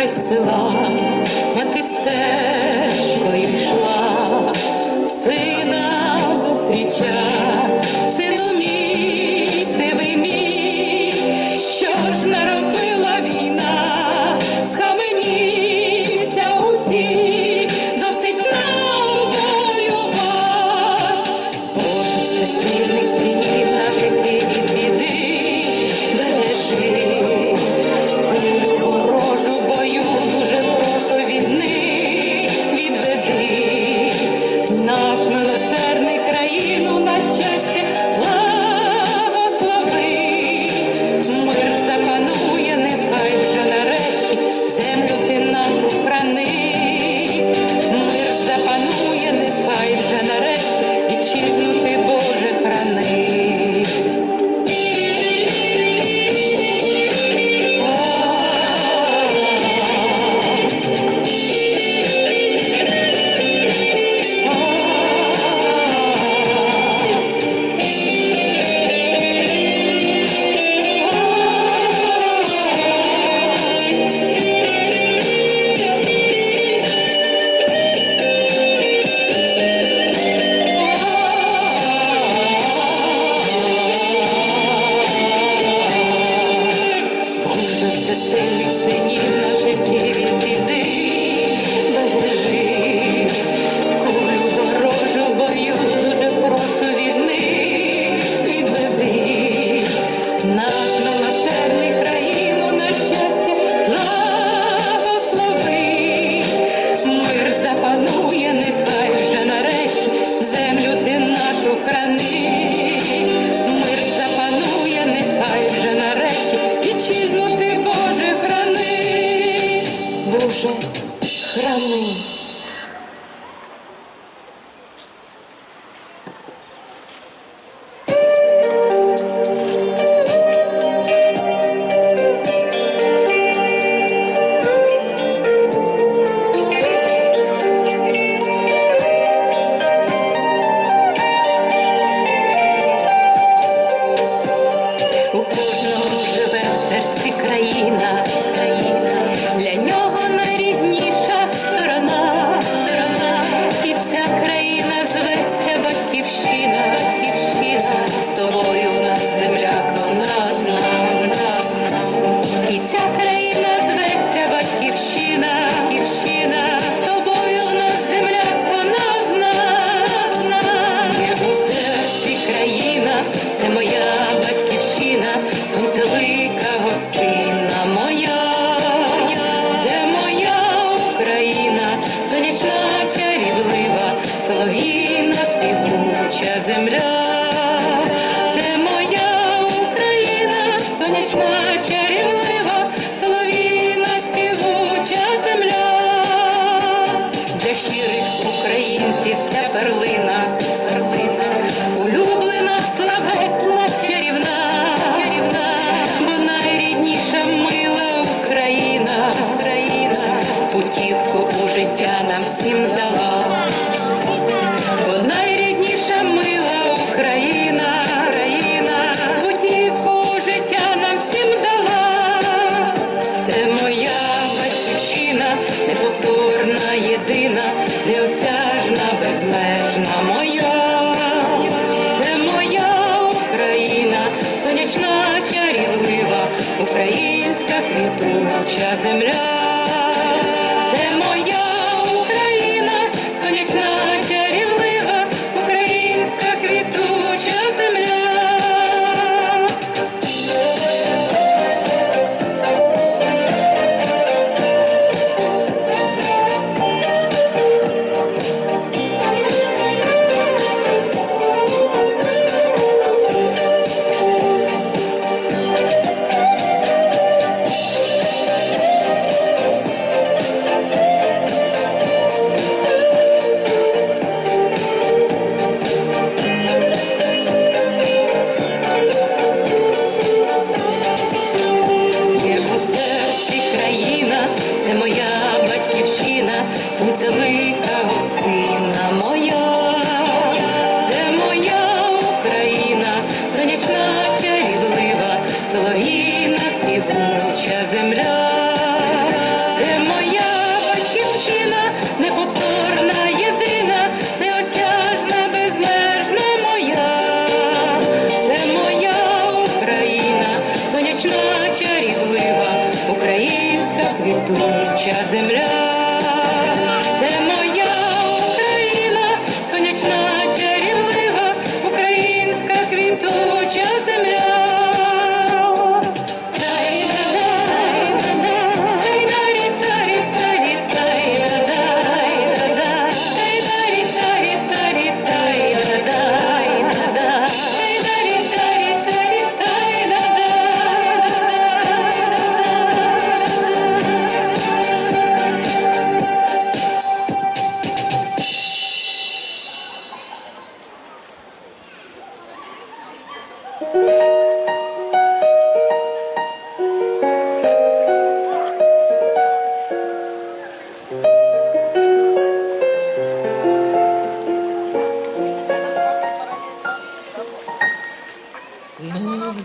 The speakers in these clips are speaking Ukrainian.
край села, мати стеж. наших українців ця перлина, перлина, улюблена, славетна, чарівна, чарівна, бо найрідніша мила Україна, Україна, путівку у життя нам всім. сонячна чарівлива, українська квітуча земля.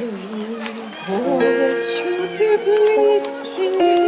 Зазуль голос чути близький.